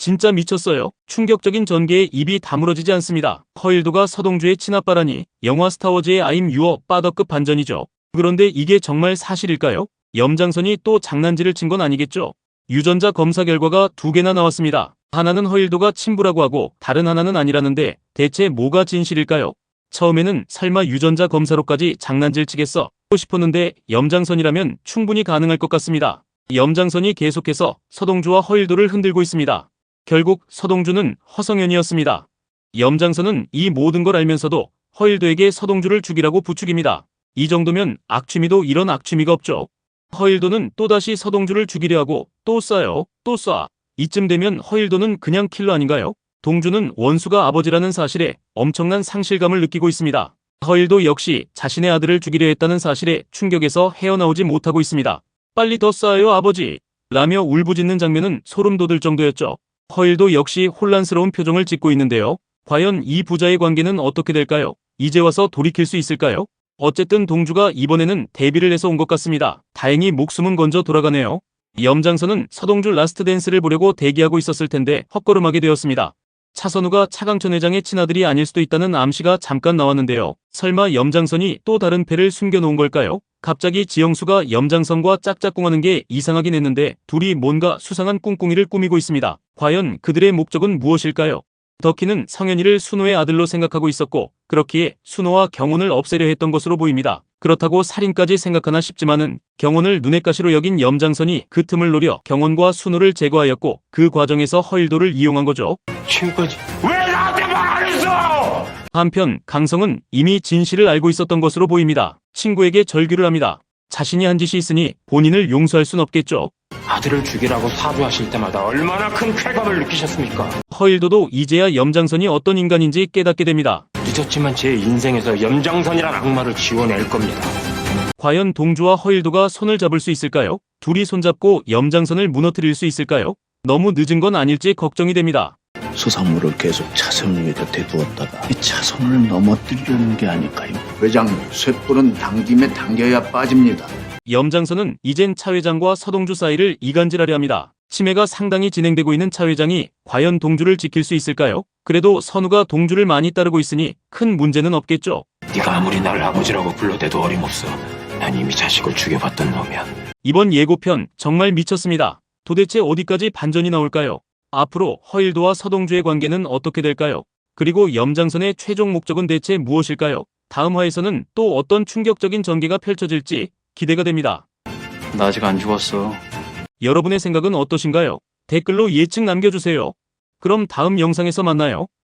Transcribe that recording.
진짜 미쳤어요. 충격적인 전개에 입이 다물어지지 않습니다. 허일도가 서동주의 친아빠라니 영화 스타워즈의 아임 유어 빠더급 반전이죠. 그런데 이게 정말 사실일까요? 염장선이 또 장난질을 친 건 아니겠죠? 유전자 검사 결과가 두 개나 나왔습니다. 하나는 허일도가 친부라고 하고 다른 하나는 아니라는데 대체 뭐가 진실일까요? 처음에는 설마 유전자 검사로까지 장난질 치겠어 하고 싶었는데 염장선이라면 충분히 가능할 것 같습니다. 염장선이 계속해서 서동주와 허일도를 흔들고 있습니다. 결국 서동주는 허성현이었습니다. 염장선은 이 모든 걸 알면서도 허일도에게 서동주를 죽이라고 부추깁니다. 이 정도면 악취미도 이런 악취미가 없죠. 허일도는 또다시 서동주를 죽이려 하고 또 쏴요. 또 쏴. 이쯤 되면 허일도는 그냥 킬러 아닌가요? 동주는 원수가 아버지라는 사실에 엄청난 상실감을 느끼고 있습니다. 허일도 역시 자신의 아들을 죽이려 했다는 사실에 충격에서 헤어나오지 못하고 있습니다. 빨리 더 쏴요 아버지. 라며 울부짖는 장면은 소름 돋을 정도였죠. 허일도 역시 혼란스러운 표정을 짓고 있는데요. 과연 이 부자의 관계는 어떻게 될까요? 이제 와서 돌이킬 수 있을까요? 어쨌든 동주가 이번에는 데뷔를 해서 온 것 같습니다. 다행히 목숨은 건져 돌아가네요. 염장선은 서동주 라스트 댄스를 보려고 대기하고 있었을 텐데 헛걸음하게 되었습니다. 차선우가 차강천 회장의 친아들이 아닐 수도 있다는 암시가 잠깐 나왔는데요. 설마 염장선이 또 다른 패를 숨겨놓은 걸까요? 갑자기 지영수가 염장선과 짝짝꿍하는 게 이상하긴 했는데 둘이 뭔가 수상한 꿍꿍이를 꾸미고 있습니다. 과연 그들의 목적은 무엇일까요? 덕희는 성현이를 순호의 아들로 생각하고 있었고 그렇기에 순호와 경혼을 없애려 했던 것으로 보입니다. 그렇다고 살인까지 생각하나 싶지만은 경혼을 눈엣 가시로 여긴 염장선이 그 틈을 노려 경혼과 순호를 제거하였고 그 과정에서 허일도를 이용한 거죠. 지금까지 왜? 한편 강성은 이미 진실을 알고 있었던 것으로 보입니다. 친구에게 절규를 합니다. 자신이 한 짓이 있으니 본인을 용서할 순 없겠죠. 아들을 죽이라고 사주하실 때마다 얼마나 큰 쾌감을 느끼셨습니까? 허일도도 이제야 염장선이 어떤 인간인지 깨닫게 됩니다. 늦었지만 제 인생에서 염장선이란 악마를 지워낼 겁니다. 과연 동주와 허일도가 손을 잡을 수 있을까요? 둘이 손잡고 염장선을 무너뜨릴 수 있을까요? 너무 늦은 건 아닐지 걱정이 됩니다. 수산물을 계속 차선우의 곁에 두었다가 이 차선을 넘어뜨리려는 게 아닐까요? 회장님, 쇳불은 당김에 당겨야 빠집니다. 염장선은 이젠 차 회장과 서동주 사이를 이간질하려 합니다. 치매가 상당히 진행되고 있는 차 회장이 과연 동주를 지킬 수 있을까요? 그래도 선우가 동주를 많이 따르고 있으니 큰 문제는 없겠죠. 네가 아무리 나를 아버지라고 불러대도 어림없어. 난 이미 자식을 죽여봤던 놈이야. 이번 예고편 정말 미쳤습니다. 도대체 어디까지 반전이 나올까요? 앞으로 허일도와 서동주의 관계는 어떻게 될까요? 그리고 염장선의 최종 목적은 대체 무엇일까요? 다음 화에서는 또 어떤 충격적인 전개가 펼쳐질지 기대가 됩니다. 나 아직 안 죽었어. 여러분의 생각은 어떠신가요? 댓글로 예측 남겨주세요. 그럼 다음 영상에서 만나요.